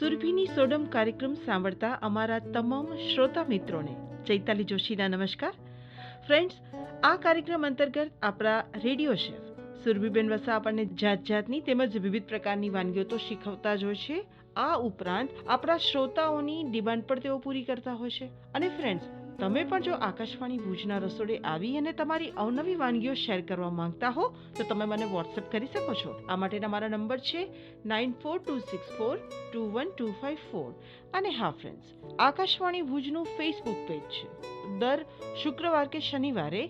સુરભીની સોડમ કાર્યક્રમ સાંભળતા અમારા તમામ શ્રોતા મિત્રોને, ચૈતાલી જોશીના નમસ્કાર. ફ્રેન્ડ્સ આ કાર્યક્રમ અંતર્ગત આપણા રેડિયો શેફ, સુરભીબેન વસા આપણને જાત જાતની તેમજ વિવિધ પ્રકારની વાનગીઓ તો શીખવતા જ હોય છે. આ ઉપરાંત આપણા શ્રોતાઓની ડિમાન્ડ પણ તેઓ પૂરી કરતા હોય છે. અને ફ્રેન્ડ્સ તમે પણ જો આકાશવાણી ભુજના રસોડે આવી અને તમારી અવનવી વાનગીઓ શેર કરવા માંગતા હો, તો તમે મને વોટ્સએપ કરી શકો છો. આ માટેના મારા નંબર છે nine four two six four two one two five four અને હા ફ્રેન્ડ્સ આકાશવાણી ભુજનું ફેસબુક પેજ છે. દર શુક્રવાર કે શનિવારે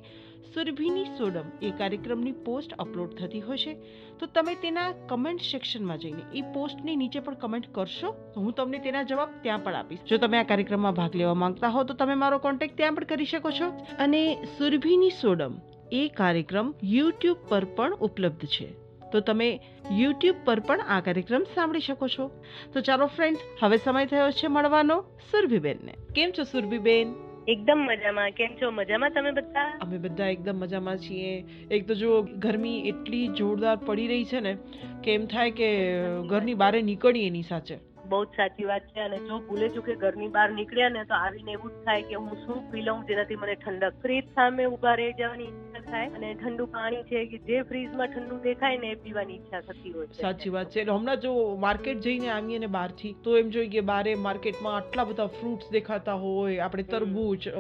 સુરભીની સોડમ એ કાર્યક્રમની પોસ્ટ અપલોડ થતી હોય છે. તો તમે તેના કમેન્ટ સેક્શનમાં જઈને એ પોસ્ટની નીચે પણ કમેન્ટ કરશો. તો હું તમને તેના જવાબ ત્યાં પણ આપીશ. જો તમે આ કાર્યક્રમમાં ભાગ લેવા માંગતા હો તો તમે મારો કોન્ટેક્ટ ત્યાં પણ કરી શકો છો. અને સુરભીની સોડમ એ કાર્યક્રમ યુટ્યુબ પર પણ ઉપલબ્ધ છે. તો તમે યુટ્યુબ પર પણ આ કાર્યક્રમ સાંભળી શકો છો. તો ચાલો ફ્રેન્ડ્સ હવે સમય થયો છે મળવાનો સુરભીબેનને. કેમ છો સુરભીબેન? એકદમ મજામાં. કેમ છો? મજામાં તમે બધા? અમે બધા એકદમ મજામાં છીએ. એક તો જો ગરમી એટલી જોરદાર પડી રહી છે ને, કે એમ થાય કે ઘરની બહાર નીકળીએ એની સાચે. બહુ જ સાચી વાત છે. અને જો ભૂલે ચૂકે ઘરની બહાર નીકળ્યા ને તો આવીને એવું જ થાય કે હું શું પી લઉં જેનાથી મને ઠંડક. ફ્રીજ સામે ઊભા રહી જવાની ઈચ્છા થાય અને ઠંડુ પાણી છે કે જે ફ્રીજમાં ઠંડુ દેખાય ને એ પીવાની ઈચ્છા થતી હોય સાચી વાત છે. એટલે હમણાં જો માર્કેટ જઈને આવીએ ને બહારથી તો એમ જોઈએ કે બારે માર્કેટમાં આટલા બધા ફ્રૂટ્સ દેખાતા હોય. આપણે તરબૂચ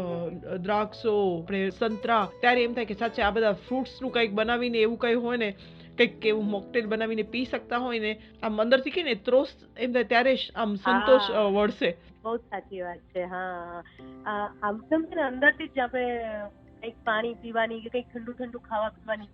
દ્રાક્ષો આપણે સંતરા ત્યારે એમ થાય કે સાચે આ બધા ફ્રૂટ્સનું કંઈક બનાવીને એવું કંઈ હોય ને કંઈક એવું મોકટેલ બનાવીને પી શકતા હોય ને આમ અંદરથી કે ને ત્રોસ એમ ત્યારે આમ સંતોષ વળશે. બહુ સાચી વાત છે હા. આમ તો અંદરથી જ આપણે કંઈક પાણી પીવાની કે કંઈક ઠંડુ ઠંડુ ખાવા પીવાની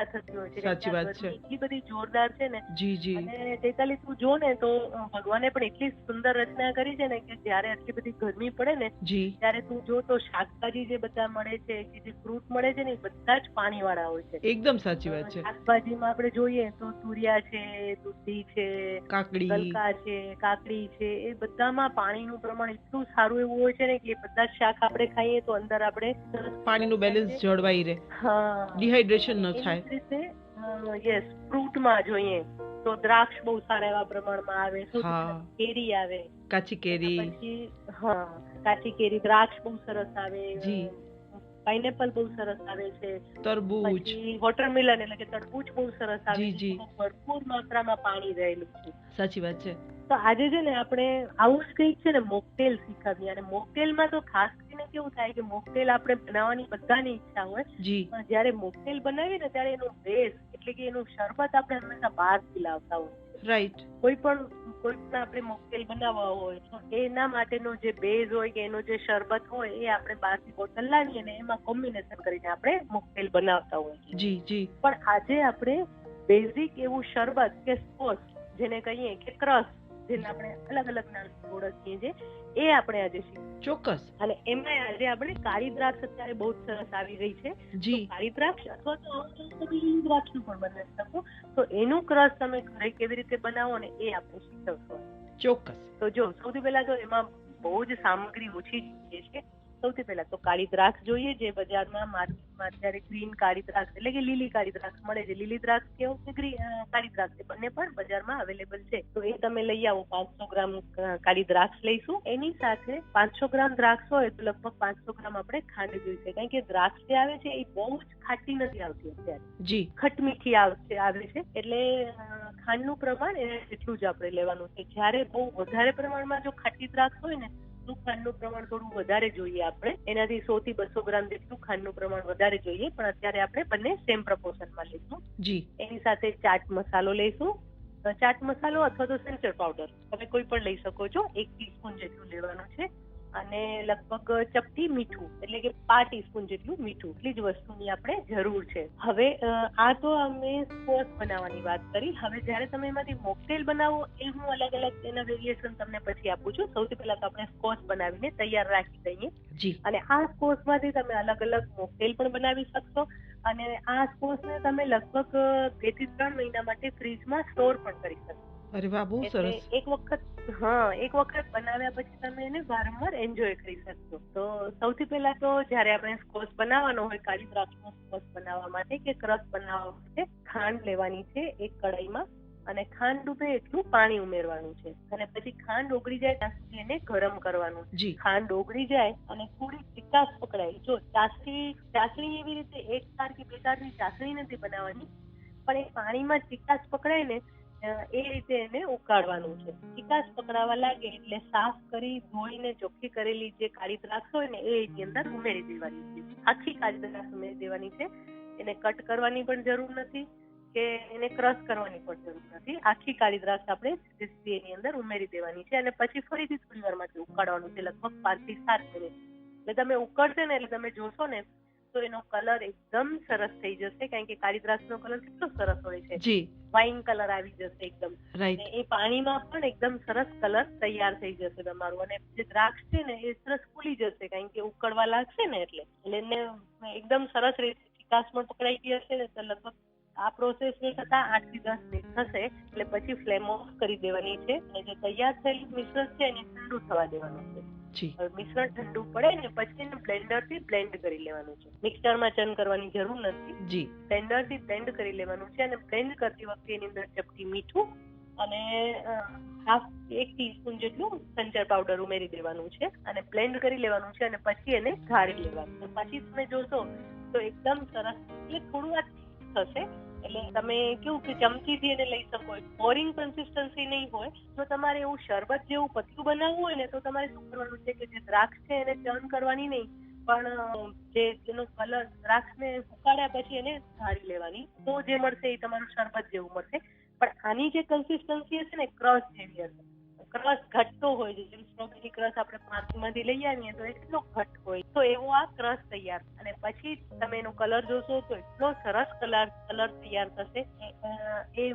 ઈચ્છ- થતી હોય છે. સાચી વાત છે. એટલી બધી જોરદાર છે ને. જી જી. અને ચૈતાલી તું જો ને તો ભગવાને પણ એટલી સુંદર રચના કરી છે ને કે જ્યારે આટલી બધી ગરમી પડે ને જી. ત્યારે તું જો તો શાકભાજી જે બધા મળે છે કે જે ફ્રૂટ મળે છે ને બધા જ પાણી વાળા હોય છે. એકદમ સાચી વાત છે. શાકભાજીમાં આપણે જોઈએ તો તુરિયા છે દૂધી છે કાકડી. ગલકા છે કાકડી છે એ બધામાં પાણીનું પ્રમાણ એટલું સારું એવું હોય છે ને કે બધા શાક આપણે ખાઈએ તો અંદર આપણે પાણીનું બેલેન્સ જળવાઈ રહે. હા. ડિહાઇડ્રેશન ન થાય. જ રીતે યસ ફ્રૂટમાં જોઈએ તો દ્રાક્ષ બહુ સારા એવા પ્રમાણમાં આવે કેરી આવે. કાચી કેરી. પછી હા કાચી કેરી દ્રાક્ષ બહુ સરસ આવે. જી. પાઇનેપલ બહુ સરસ આવે છે. તરબૂચ. વોટરમેલન એટલે કે તરબૂચ બહુ સરસ આવે છે. ભરપૂર માત્રામાં પાણી રહેલું છે. સાચી વાત છે. તો આજે છે ને આપણે આવું જ કંઈક છે ને મોકટેલ શીખવીએ. અને મોકટેલમાં તો ખાસ કરીને કેવું થાય કે મોકટેલ આપણે બનાવવાની બધાની ઈચ્છા હોય. પણ જ્યારે મોકટેલ બનાવીએ ને ત્યારે એનો બેઝ એટલે કે એનું શરબત આપણે હંમેશા બહારથી લાવતા હોય રાઈટ કોઈ પણ કોઈ પણ આપણે મોકટેલ બનાવવા હોય તો એના માટેનો જે બેઝ હોય કે એનો જે શરબત હોય એ આપણે બહારથી બોટલ લાવીએ ને એમાં કોમ્બિનેશન કરીને આપણે મોકટેલ બનાવતા હોઈએ જી જી. પણ આજે આપણે બેઝિક એવું શરબત કે સ્પોર્ટ જેને કહીએ કે ક્રસ જેને આપણે અલગ અલગ નામથી ઓળખીએ છીએ એ આપણે આજે શીખીએ ચોક્કસ. અને એમાં આજે આપણે કાળી દ્રાક્ષ અત્યારે બહુ જ સરસ આવી ગઈ છે. જી. કાળી દ્રાક્ષ અથવા તો લીલી દ્રાક્ષનું પણ બનાવી શકો. તો એનું ક્રશ તમે ઘરે કેવી રીતે બનાવો ને એ આપણે શીખવશો. ચોક્કસ. તો જો સૌથી પહેલા તો એમાં બહુ જ સામગ્રી ઓછી જોઈએ છે. સૌથી પહેલા તો કાળી દ્રાક્ષ જોઈએ જે બજારમાં માર્કેટમાં અત્યારે ગ્રીન કાળી દ્રાક્ષ એટલે કે લીલી કાળી દ્રાક્ષ મળે છે. લીલી દ્રાક્ષ કેવું કે કાળી દ્રાક્ષ. બંને પણ બજારમાં અવેલેબલ છે. તો એ તમે લઈ આવો. પાંચસો ગ્રામ કાળી દ્રાક્ષ લઈશું. એની સાથે પાંચસો ગ્રામ દ્રાક્ષ હોય તો લગભગ પાંચસો ગ્રામ આપણે ખાંડ જોઈશે કારણ કે દ્રાક્ષ જે આવે છે એ બહુ જ ખાટી નથી આવતી અત્યારે. જી. ખટમીઠી આવશે આવે છે. એટલે ખાંડનું પ્રમાણ એને એટલું જ આપણે લેવાનું છે. જ્યારે બહુ વધારે પ્રમાણમાં જો ખાટી દ્રાક્ષ હોય ને તો ખાંડનું પ્રમાણ થોડું વધારે જોઈએ આપણે. એનાથી સો થી બસો ગ્રામ જેટલું ખાંડનું પ્રમાણ વધારે જોઈએ પણ અત્યારે આપણે બંને સેમ પ્રપોર્શનમાં લઈશું. જી. એની સાથે ચાટ મસાલો લઈશું. ચાટ મસાલો અથવા તો સેન્ચર પાવડર તમે કોઈ પણ લઈ શકો છો. એક ટીસ્પૂન જેટલું લેવાનું છે. અને લગભગ ચપટી મીઠું એટલે કે પાંચ ટીસ્પૂન જેટલું મીઠું એટલી જ વસ્તુની આપણે જરૂર છે. હવે આ તો અમે સ્કોસ બનાવવાની વાત કરી. હવે જ્યારે તમે એમાંથી મોકટેલ બનાવો એ હું અલગ અલગ એના વેરિએશન તમને પછી આપું છું. સૌથી પહેલા તો આપણે સ્કોસ બનાવીને તૈયાર રાખી દઈએ. અને આ સ્કોસમાંથી તમે અલગ અલગ મોકટેલ પણ બનાવી શકશો. અને આ સ્કોસને તમે લગભગ બેથી ત્રણ મહિના માટે ફ્રીજમાં સ્ટોર પણ કરી શકશો. અરે વાહ બહુ સરસ. એક વખત હા એક વખત બનાવ્યા પછી તમે એને વારંવાર એન્જોય કરી શકશો. તો સૌથી પહેલા તો જ્યારે આપણે સ્કોસ બનાવવાનો હોય કાળી દ્રાક્ષનો સ્કોસ બનાવવા માટે કે ક્રસ બનાવવા માટે ખાંડ લેવાની છે એક કડાઈમાં અને ખાંડ ડૂબે એટલું પાણી ઉમેરવાનું છે. અને પછી ખાંડ ઓગળી જાય ત્યાં સુધી એને ગરમ કરવાનું છે. ખાંડ ઓગળી જાય અને થોડી ચિકાસ પકડાય. જો ચાસણી ચાસણી એવી રીતે એક તાર કે બે તારની ચાસણી નથી બનાવવાની પણ એ પાણીમાં ચિકાસ પકડાય ને એ રીતે એને ઉકાળવાનું છે. ચિકાસ પકડાવા લાગે એટલે સાફ કરી, ધોઈને, ચોખ્ખી કરેલી જે કાળી દ્રાક્ષ હોય ને, એ એની અંદર ઉમેરી દેવાની છે. આખી કાળી દ્રાક્ષ ઉમેરી દેવાની છે. એને કટ કરવાની પણ જરૂર નથી કે એને ક્રશ કરવાની પણ જરૂર નથી. આખી કાળી દ્રાક્ષ આપણે સીધી એની અંદર ઉમેરી દેવાની છે અને પછી ફરીથી થોડી વાર ઉકાળવાનું છે, લગભગ પાંચથી સાત મિનિટ. એટલે તમે ઉકળશે ને, એટલે તમે જોશો ને તો એનો કલર એકદમ સરસ થઈ જશે કારણ કે કાળી દ્રાક્ષનો કલર કેટલો સરસ હોય છે. જી. વાઇન કલર આવી જશે એકદમ. એ પાણીમાં પણ એકદમ સરસ કલર તૈયાર થઈ જશે તમારું. અને જે દ્રાક્ષ છે ને એ સરસ ફૂલી જશે કારણ કે ઉકળવા લાગશે ને એટલે. એટલે એને એકદમ સરસ રીતે ચિકાસમાં પકડાઈ ગઈ હશે ને તો લગભગ આ પ્રોસેસ ને થતા આઠથી દસ મિનિટ થશે એટલે પછી ફ્લેમ ઓફ કરી દેવાની છે. અને જે તૈયાર થયેલું મિશ્રણ છે એને ઠંડુ થવા દેવાનું છે. મિશ્રણ ઠંડુ પડે ને પછી એને બ્લેન્ડરથી બ્લેન્ડ કરી લેવાનું છે. મિક્સરમાં ચર્ન કરવાની જરૂર નથી. જી. બ્લેન્ડરથી બ્લેન્ડ કરી લેવાનું છે અને બ્લેન્ડ કરતી વખતે એની અંદર ચપટી મીઠું અને હાફ એક ટીસ્પૂન જેટલું સંચર પાવડર ઉમેરી દેવાનું છે અને બ્લેન્ડ કરી લેવાનું છે અને પછી એને ઘારી લેવાનું પછી તમે જોશો તો એકદમ સરસ એટલે થોડું આ થશે એટલે તમે કેવું કે ચમચીથી એને લઈ શકો. બોરિંગ કન્સિસ્ટન્સી નહીં હોય. જો તમારે એવું શરબત જેવું પતલું બનાવવું હોય ને, તો તમારે શું કરવાનું છે કે જે દ્રાક્ષ છે એને ચર્ન કરવાની નહીં. પણ જે જેનો કલર દ્રાક્ષને ઉકાળ્યા પછી એને ધારી લેવાની. તો જે મળશે એ તમારું શરબત જેવું મળશે. પણ આની જે કન્સિસ્ટન્સી હશે ને ક્રશ જેવી હશે. ક્રશ ઘટતો હોય છે. જેમ સ્ટ્રોબેરી ક્રશ આપણે માર્કેટમાંથી લઈ આવીએ તો એટલો ઘટ હોય. તો એવો આ ક્રશ તૈયાર. અને પછી તમે એનો કલર જોશો તો એટલો સરસ કલર કલર તૈયાર થશે. એ,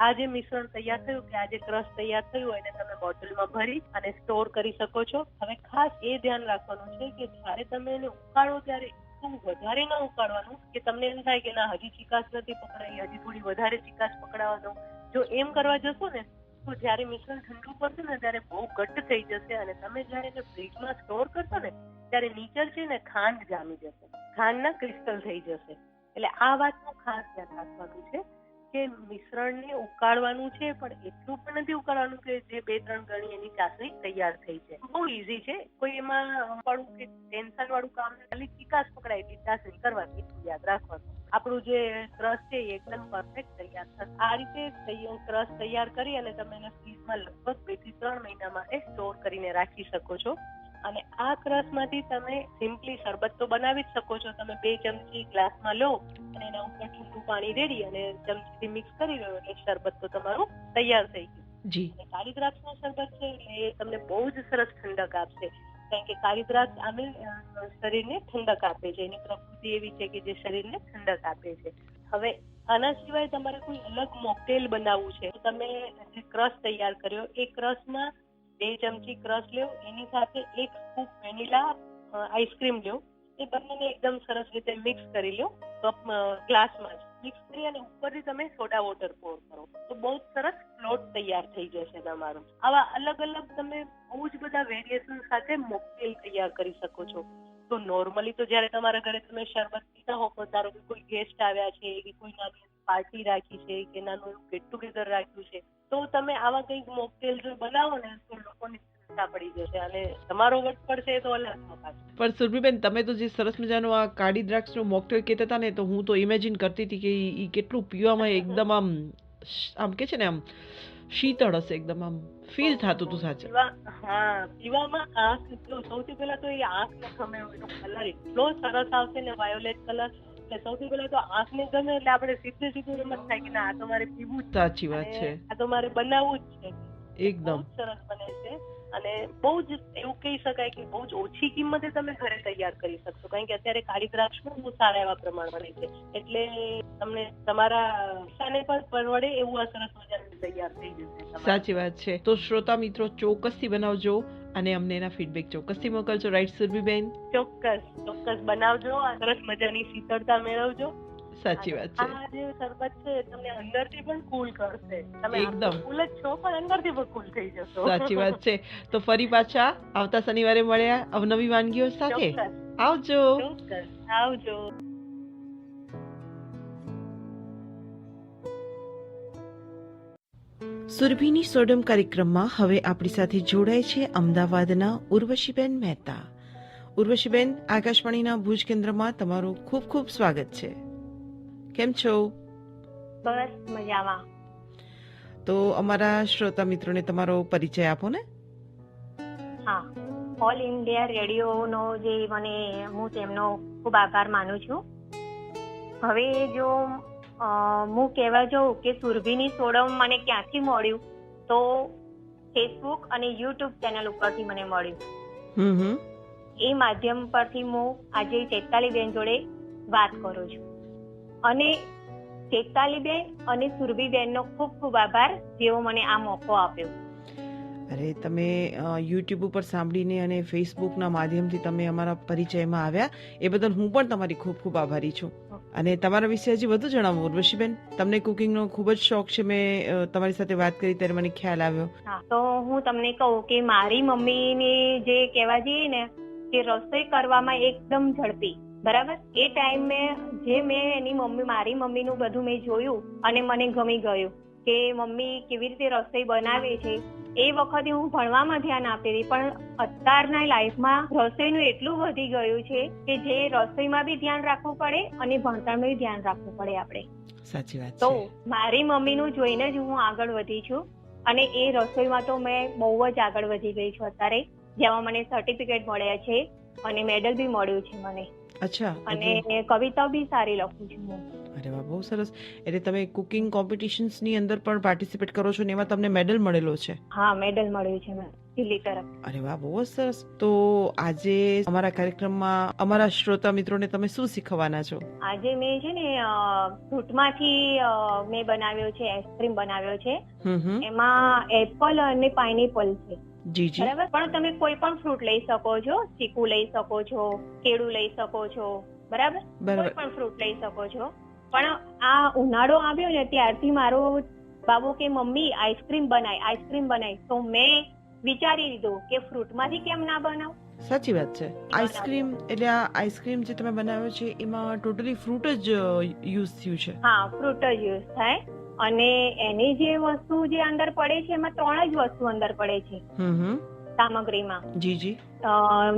આ જે મિશ્રણ તૈયાર થયું કે આ જે તૈયાર થયું એને તમે બોટલમાં ભરી અને સ્ટોર કરી શકો છો. હવે ખાસ એ ધ્યાન રાખવાનું છે કે જ્યારે તમે એને ઉકાળો ત્યારે એટલું વધારે ન ઉકાળવાનું કે તમને એમ થાય કે ના હજી ચિકાસ નથી પકડાઈ હજી થોડી વધારે ચિકાસ પકડાવા જો એમ કરવા જશો ને તો જ્યારે મિશ્રણ ઠંડુ પડશે ને ત્યારે બહુ ઘટ્ટ થઈ જશે અને તમે જ્યારે એને ફ્રીજમાં સ્ટોર કરશો ને, ત્યારે નીચે છે ને ખાંડ જામી જશે. ખાંડના ક્રિસ્ટલ થઈ જશે. એટલે આ વાતનું ખાસ ધ્યાન રાખવાનું છે. કે મિશ્રણને ઉકાળવાનું છે, પણ એટલું પણ નથી ઉકાળવાનું કે જે બે ત્રણ ગણી એની ચાસણી તૈયાર થઈ છે. બહુ ઈઝી છે. કોઈ એમાં વાળું કે ટેન્શન વાળું કામ. ખાલી ચિકાસ પકડાય એટલી ચાસણી કરવાની યાદ રાખવાનું. આપણું જે ક્રશ છે એ એકદમ પરફેક્ટ તૈયાર થશે. આ રીતે ક્રશ તૈયાર કરી અને તમે એને ફ્રીજમાં લગભગ બેથી ત્રણ મહિના માટે સ્ટોર કરીને રાખી શકો છો. અને આ ક્રશમાંથી તમે સિમ્પલી શરબત તો બનાવી જ શકો છો. તમે બે ચમચી ગ્લાસમાં લો અને એના ઉપર ઠંડુ પાણી રેડી અને ચમચીથી મિક્સ કરી લો એટલે શરબત તો તમારું તૈયાર થઈ ગયું. જી. અને કાળી દ્રાક્ષનું શરબત છે એટલે એ તમને બહુ જ સરસ ઠંડક આપશે. કારણ કે કાળી દ્રાક્ષ આમે શરીરને ઠંડક આપે છે. એની પ્રકૃતિ એવી છે કે જે શરીરને ઠંડક આપે છે. હવે આના સિવાય તમારે કોઈ અલગ મોકટેલ બનાવવું છે. તમે જે ક્રશ તૈયાર કર્યો એ ક્રશમાં બે ચમચી ક્રશ લ્યો એની સાથે એક સ્કૂપ વેનીલા આઈસ્ક્રીમ લ્યો. એ બંનેને એકદમ સરસ રીતે મિક્સ કરી લો કપ ગ્લાસમાં જ. મિક્સ કરી અને ઉપરથી તમે સોડા વોટર પોર કરો. તો બહુ જ સરસ ફ્લોટ તૈયાર થઈ જશે તમારો. આવા અલગ અલગ તમે બહુ જ બધા વેરિએશન સાથે મોકટેલ તૈયાર કરી શકો છો. તો નોર્મલી તો જ્યારે તમારા ઘરે તમે શરબત પીતા હો તો ધારો કે કોઈ ગેસ્ટ આવ્યા છે કે કોઈ નાની પાર્ટી રાખી છે કે નાનું એવું ગેટ ટુગેધર રાખ્યું છે તો તમે આવા કંઈક મોકટેલ જો બનાવો ને તો લોકોને પડી જશે અને તમારો વટ પડશે તો અલગ પણ સુરભીબેન તમે તો જે સરસ મજાનું આ કાળી દ્રાક્ષનું મોકટેલ કહેતા હતા ને તો હું તો ઇમેજિન કરતી હતી કે એ કેટલું પીવામાં એકદમ આમ આમ કે છે ને આમ શીતળ હશે એકદમ આમ ફીલ થતું હતું સાચે. હા પીવામાં આંખ સૌથી પહેલા તો એ આંખને ગમે એનો કલર એટલો સરસ આવશે ને વાયોલેટ કલર એટલે સૌથી પહેલા તો આંખને ગમે એટલે આપણે સીધે સીધું એમ જ થાય કે ના આ તો મારે પીવું જ સાચી વાત છે. આ તો મારે બનાવવું જ છે. એકદમ. સરસ બને છે. અને બહુ જ એવું કહી શકાય કે બહુ જ ઓછી કિંમતે તમે ઘરે તૈયાર કરી શકશો. કારણ કે અત્યારે કાળી દ્રાક્ષ પણ બહુ સારા એવા પ્રમાણ મળે છે. એટલે તમને તમારા સાને પણ પરવડે એવું આ સરસ મજાનું તૈયાર થઈ જશે સાચી વાત છે. તો શ્રોતા મિત્રો ચોક્કસથી બનાવજો અને અમને એના ફીડબેક ચોક્કસથી મોકલજો. રાઈટ સુરભીબેન? ચોક્કસ ચોક્કસ બનાવજો. આ સરસ મજાની શીતળતા મેળવજો. સાચી વાત છે. આ જે શરબત છે તમને અંદરથી પણ કુલ કરશે. તમે એકદમ. કુલ જ છો પણ અંદરથી પણ કુલ થઈ જશો. સાચી વાત છે. તો ફરી પાછા આવતા શનિવારે મળ્યા અવનવી વાનગીઓ સાથે. આવજો. આવજો. સુરભીની સોડમ કાર્યક્રમમાં હવે આપણી સાથે જોડાય છે અમદાવાદના ઉર્વશીબેન મહેતા. ઉર્વશીબેન આકાશવાણીના ભુજ કેન્દ્રમાં તમારું ખૂબ ખૂબ સ્વાગત છે. કેમ છો? બસ મજામાં. તો અમારા શ્રોતા મિત્રોને તમારો પરિચય આપો ને. હા ઓલ ઇન્ડિયા રેડિયોનો જે મને હું તેમનો ખૂબ આભાર માનું છું. હવે જો હું કહેવા જાઉં કે સુરભીની સોડમ મને ક્યાંથી મળ્યું? તો ફેસબુક અને યુટ્યુબ ચેનલ ઉપરથી મને મળ્યું. હમ એ માધ્યમ પરથી હું આજે ચેતાલીબેન જોડે વાત કરું છું. અને ચેતાલીબેન અને સુરભીબેનનો ખૂબ ખૂબ આભાર જેઓ મને આ મોકો આપ્યો. અરે તમે યુટ્યુબ ઉપર સાંભળીને અને ફેસબુકના માધ્યમથી તમે અમારા પરિચયમાં આવ્યા એ બદલ હું પણ તમારી ખૂબ ખૂબ આભારી છું. અને તમારા વિશે હજી વધુ જણાવો ઉર્વશીબેન. તમને કુકિંગનો ખૂબ જ શોખ છે મેં તમારી સાથે વાત કરી ત્યારે મને ખ્યાલ આવ્યો. તો હું તમને કહું કે મારી મમ્મીની જે કહેવા જઈએ ને કે રસોઈ કરવામાં એકદમ ઝડપી. બરાબર? એ ટાઈમ મેં જે મેં એની મમ્મી મારી મમ્મીનું બધું મેં જોયું અને મને ગમી ગયું કે મમ્મી કેવી રીતે રસોઈ બનાવે છે. એ વખતે હું ભણવામાં ધ્યાન આપતી હતી પણ અત્યારના લાઈફમાં રસોઈનું એટલું વધી ગયું છે કે જે રસોઈમાં બી ધ્યાન રાખવું પડે અને ભણતરમાં બી ધ્યાન રાખવું પડે આપણે. સાચી વાત તો મારી મમ્મીનું જોઈને જ હું આગળ વધી છું અને એ રસોઈમાં તો મેં બહુ જ આગળ વધી ગઈ છું અત્યારે. જેમાં મને સર્ટિફિકેટ મળ્યા છે અને મેડલ બી મળ્યું છે મને. અચ્છા અને કવિતા બી સારી લખું છું હું. અરે વાહ બહુ સરસ. એટલે તમે કુકિંગ કોમ્પિટિશન્સની અંદર પણ પાર્ટિસિપેટ કરો છો ને એમાં તમને મેડલ મળેલો છે? હા મેડલ મળ્યું છે દિલ્હી તરફ. અરે વાહ બહુ જ સરસ. તો આજે અમારા કાર્યક્રમમાં અમારા શ્રોતા મિત્રોને તમે શું શીખવાના છો? આજે મેં છે ને ફ્રૂટમાંથી મેં બનાવ્યો છે આઈસ્ક્રીમ બનાવ્યો છે. એમાં એપલ અને પાઇનેપલ છે. જી જી. બરાબર? પણ તમે કોઈ પણ ફ્રૂટ લઈ શકો છો ચીકુ લઈ શકો છો કેળું લઈ શકો છો બરાબર? કોઈ પણ ફ્રૂટ લઈ શકો છો. પણ આ ઉનાળો આવ્યો ને ત્યારથી મારો બાબુ કે મમ્મી આઈસ્ક્રીમ બનાય આઈસ્ક્રીમ બનાય. તો મેં વિચારી લીધું કે ફ્રૂટમાંથી કેમ ના બનાવ? સાચી વાત છે. આઈસ્ક્રીમ એટલે આ આઈસ્ક્રીમ જે તમે બનાવ્યો છે એમાં ટોટલી ફ્રૂટ જ યુઝ થયું છે. હા ફ્રૂટ જ યુઝ થાય. અને એની જે વસ્તુ જે અંદર પડે છે એમાં ત્રણ જ વસ્તુ અંદર પડે છે. સામગ્રીમાં. જી જી.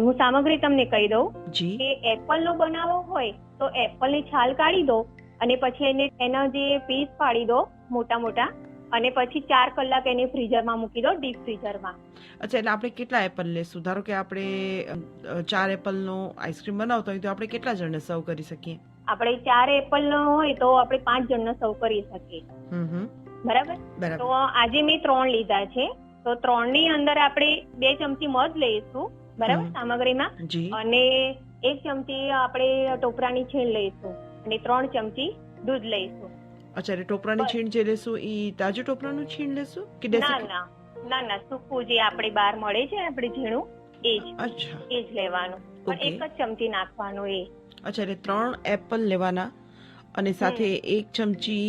હું સામગ્રી તમને કહી દઉં જી. કે એપલ નો બનાવો હોય તો એપલની છાલ કાઢી દો અને પછી એને એના જે પીસ પાડી દો મોટા મોટા અને પછી ચાર કલાક એને ફ્રીઝરમાં મૂકી દો ડીપ ફ્રીઝરમાં. અચ્છા એટલે આપણે કેટલા એપલ લેશું? ધારો કે આપણે ચાર એપલનો આઈસ્ક્રીમ બનાવતા હોય તો આપણે કેટલા જણને સર્વ કરી શકીએ? આપણે ચાર એપલ નો હોય તો આપણે પાંચ જણનો સર્વ કરી શકીએ. બરાબર? તો આજે મેં ત્રણ લીધા છે. તો ત્રણની અંદર આપણે બે ચમચી મધ લઈશું. બરાબર? સામગ્રીમાં? અને એક ચમચી આપણે ટોપરાની છીણ લઈશું. અને ત્રણ ચમચી દૂધ લઈશું. અચ્છા એટલે ટોપરાની છીણ જે લેશું એ તાજું ટોપરાનું છીણ લેશું કે ના ના. ના ના. સૂકું જે આપણે બહાર મળે છે આપણે ઝીણું એ જ. અચ્છા. એ જ લેવાનું. પણ એક જ ચમચી નાખવાનું એ. અચ્છા એટલે ત્રણ એપલ લેવાના અને સાથે એક ચમચી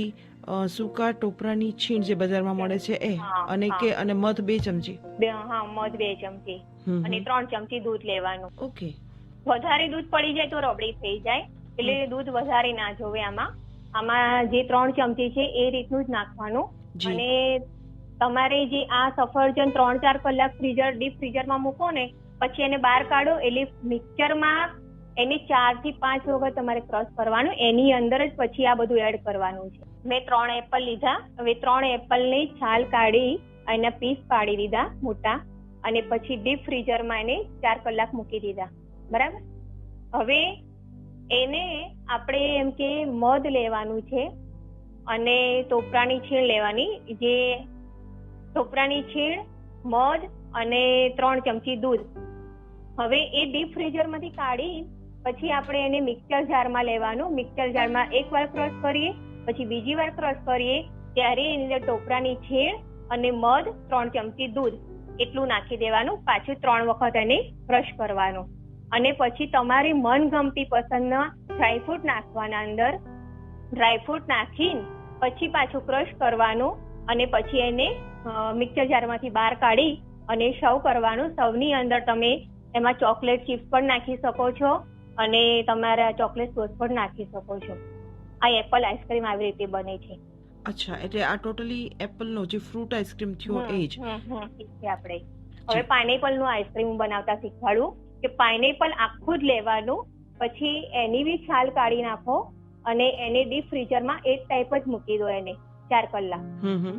સૂકા ટોપરાની છીણ જે બજારમાં મળે છે એ અને કે અને મધ બે ચમચી. બે હા મધ બે ચમચી. અને ત્રણ ચમચી દૂધ લેવાનું. ઓકે. વધારે દૂધ પડી જાય તો રબડી થઈ જાય. એટલે દૂધ વધારે ના જોવે આમાં. આમાં જે ત્રણ ચમચી છે એ રીતનું જ નાખવાનું. અને તમારે જે આ સફરજન ત્રણ ચાર કલાક ફ્રીઝર ડીપ ફ્રીઝરમાં મૂકો ને પછી એને બહાર કાઢો. એટલે મિક્સચરમાં એને ચારથી પાંચ વખત તમારે ક્રોસ કરવાનું, એની અંદર જ પછી આ બધું એડ કરવાનું છે. મેં ત્રણ એપલ લીધા, હવે ત્રણ એપલની છાલ કાઢી એના પીસ પાડી દીધા મોટા અને પછી ડીપ ફ્રીઝરમાં એને ચાર કલાક મૂકી દીધા. બરાબર? હવે એને આપણે એમ કે મધ લેવાનું છે અને ટોપરાની છીણ લેવાની, જે ટોપરાની છીણ, મધ અને ત્રણ ચમચી દૂધ. હવે એ ડીપ ફ્રીઝરમાંથી કાઢી પછી આપણે એને મિક્સર જારમાં લેવાનું. મિક્સર જારમાં એક વાર ક્રશ કરીએ, પછી બીજી વાર ક્રશ કરીએ, ત્યારે એની અંદર ટોપરાની છેડ અને મધ ત્રણ ચમચી દૂધ એટલું નાખી દેવાનું. પાછું ત્રણ વખત એને ક્રશ કરવાનું. અને પછી તમારી મનગમતી પસંદના ડ્રાયફ્રૂટ નાખવાના અંદર. ડ્રાયફ્રૂટ નાખીને પછી પાછું ક્રશ કરવાનું અને પછી એને મિક્સર જારમાંથી બહાર કાઢી અને સર્વ કરવાનું. સૌની અંદર તમે એમાં ચોકલેટ ચિપ્સ પણ નાખી શકો છો. અને તમારા ચોકલેટ સોસ પણ નાખી શકો છો. આ એપલ આઈસ્ક્રીમ આવી રીતે બને છે. અચ્છા એટલે આ ટોટલી એપલનો જે ફ્રૂટ આઈસ્ક્રીમ થયો એ જ? આપણે. હવે પાઇનેપલનું આઈસ્ક્રીમ બનાવતા શીખવાડું કે પાઇનેપલ આખું જ લેવાનું પછી એની બી છાલ કાઢી નાખો અને એને ડીપ ફ્રીઝરમાં એક ટાઈપ જ મૂકી દો એને ચાર કલાક.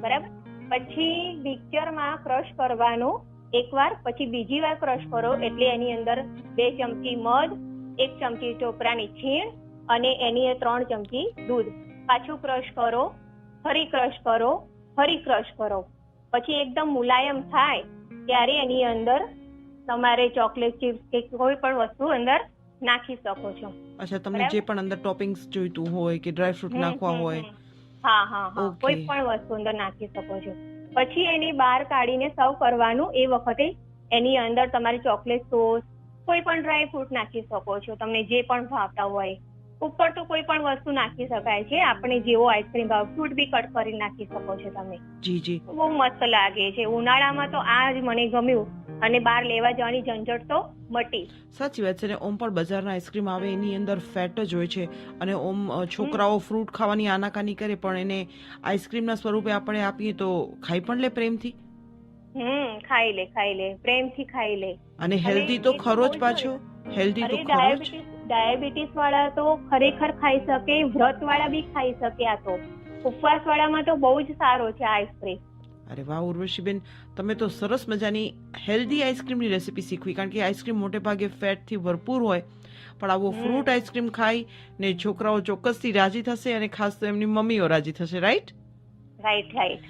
બરાબર? પછી મિક્સરમાં ક્રશ કરવાનું એકવાર પછી બીજી વાર ક્રશ કરો એટલે એની અંદર બે ચમચી મધ એક ચમચી ચોપરાની છીણ અને એની ત્રણ ચમચી દૂધ. પાછું ક્રશ કરો ફરી ક્રશ કરો ફરી ક્રશ કરો. પછી એકદમ મુલાયમ થાય ત્યારે એની અંદર તમારે ચોકલેટ ચિપ્સ કે કોઈ પણ વસ્તુ અંદર નાખી શકો છો. અચ્છા તમને જે પણ અંદર ટોપિંગ્સ જોઈતું હોય કે ડ્રાય ફ્રૂટ નાખવા હોય. હા હા હા. કોઈ પણ વસ્તુ અંદર નાખી શકો છો. પછી એની બહાર કાઢીને સર્વ કરવાનું એ વખતે એની અંદર તમારી ચોકલેટ સોસ કોઈ પણ ડ્રાય ફ્રૂટ નાખી શકો છો તમને જે પણ ભાવતા હોય. ઉપર તો કોઈ પણ વસ્તુ નાખી શકાય છે આપણે જેવો આઈસ્ક્રીમ ભાવ ફ્રૂટ બી કટ કરી નાખી શકો છો તમે. જી જી. બહુ મસ્ત લાગે છે. ઉનાળામાં તો આ જ મને ગમ્યું. અને બહાર લેવા જવાની ઝંઝટ તો મટી સાચી વાત છે ને ઓમ પણ બજારના આઈસ્ક્રીમ આવે એની અંદર ફેટ જ હોય છે. અને ઓમ છોકરાઓ ફ્રૂટ ખાવાની આનાકાની કરે પણ એને આઈસ્ક્રીમના સ્વરૂપે આપણે આપીએ તો ખાઈ પણ લે પ્રેમથી? હમ ખાઈ લે ખાઈ લે. પ્રેમથી ખાઈ લે. અને હેલ્ધી તો ખરો જ પાછો. હેલ્ધી તો ખરો જ. ડાયાબિટીસ વાળા તો ખરેખર ખાઈ શકે વ્રત વાળા બી ખાઈ શકે આ તો. ઉપવાસ વાળામાં તો બહુ જ સારો છે આઈસ્ક્રીમ અરે વાહ ઉર્વશીબેન તમે તો સરસ મજાની હેલ્ધી આઈસ્ક્રીમની રેસીપી શીખવી કારણ કે આઈસ્ક્રીમ મોટે ભાગે ફેટથી ભરપૂર હોય. પણ આવો ફ્રૂટ આઈસ્ક્રીમ ખાઈ ને છોકરાઓ ચોક્કસથી રાજી થશે અને ખાસ તો એમની મમ્મીઓ રાજી થશે રાઈટ રાઈટ રાઈટ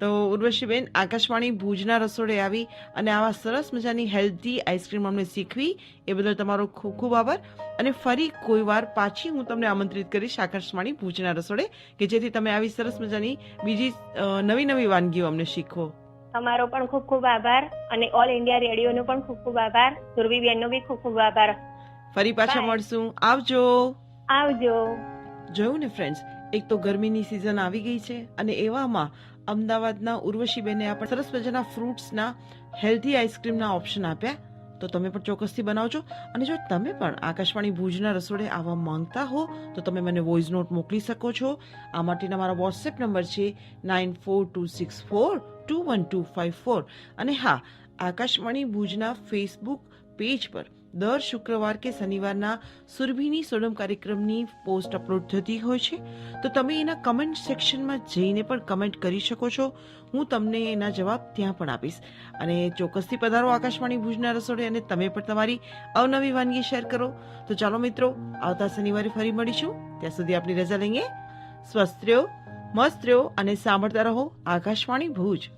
તો ઉર્વશીબેન આકાશવાણી ભુજના રસોડે આવી અને આવા સરસ મજાની હેલ્ધી આઈસ્ક્રીમ અમને શીખવી. એ બદલ તમારો ખૂબ ખૂબ આભાર. અને ફરી કોઈ વાર પાછી હું તમને આમંત્રિત કરીશ આકાશવાણી ભુજના રસોડે કે જેથી તમે આવી સરસ મજાની બીજી નવી નવી વાનગીઓ અમને શીખો તમારો પણ ખૂબ ખૂબ આભાર અને ઓલ ઇન્ડિયા રેડિયોનો પણ ખૂબ ખૂબ આભાર. સુરભી બેનનો બી ખૂબ ખૂબ આભાર. ફરી પાછા મળશું. આવજો. આવજો. જોયું ને ફ્રેન્ડ્સ એક તો ગરમીની સિઝન આવી ગઈ છે અને એવામાં અમદાવાદના ઉર્વશીબેને આપણે સરસ મજાના ફ્રૂટ્સના હેલ્ધી આઈસ્ક્રીમના ઓપ્શન આપ્યા. તો તમે પણ ચોક્કસથી બનાવજો. અને જો તમે પણ આકાશવાણી ભુજના રસોડે આવવા માંગતા હો, તો તમે મને વોઇસ નોટ મોકલી શકો છો. આ માટેના મારા વોટ્સએપ નંબર છે nine four two six four two one two five four અને હા, આકાશવાણી ભુજના ફેસબુક પેજ પર દર શુક્રવાર કે શનિવારના સુરભીની સોડમ કાર્યક્રમની પોસ્ટ અપલોડ થતી હોય છે. તો તમે એના કમેન્ટ સેક્શનમાં જઈને પણ કમેન્ટ કરી શકો છો. હું તમને એના જવાબ ત્યાં પણ આપીશ. અને ચોક્કસથી પધારો આકાશવાણી ભુજના રસોડે અને તમે પણ તમારી અવનવી વાનગી શેર કરો. તો ચાલો મિત્રો, આવતા શનિવારે ફરી મળીશું. ત્યાં સુધી આપની રજા લઈએ. સ્વસ્થ રહ્યો, મસ્ત રહ્યો અને સાંભળતા રહો આકાશવાણી ભુજ.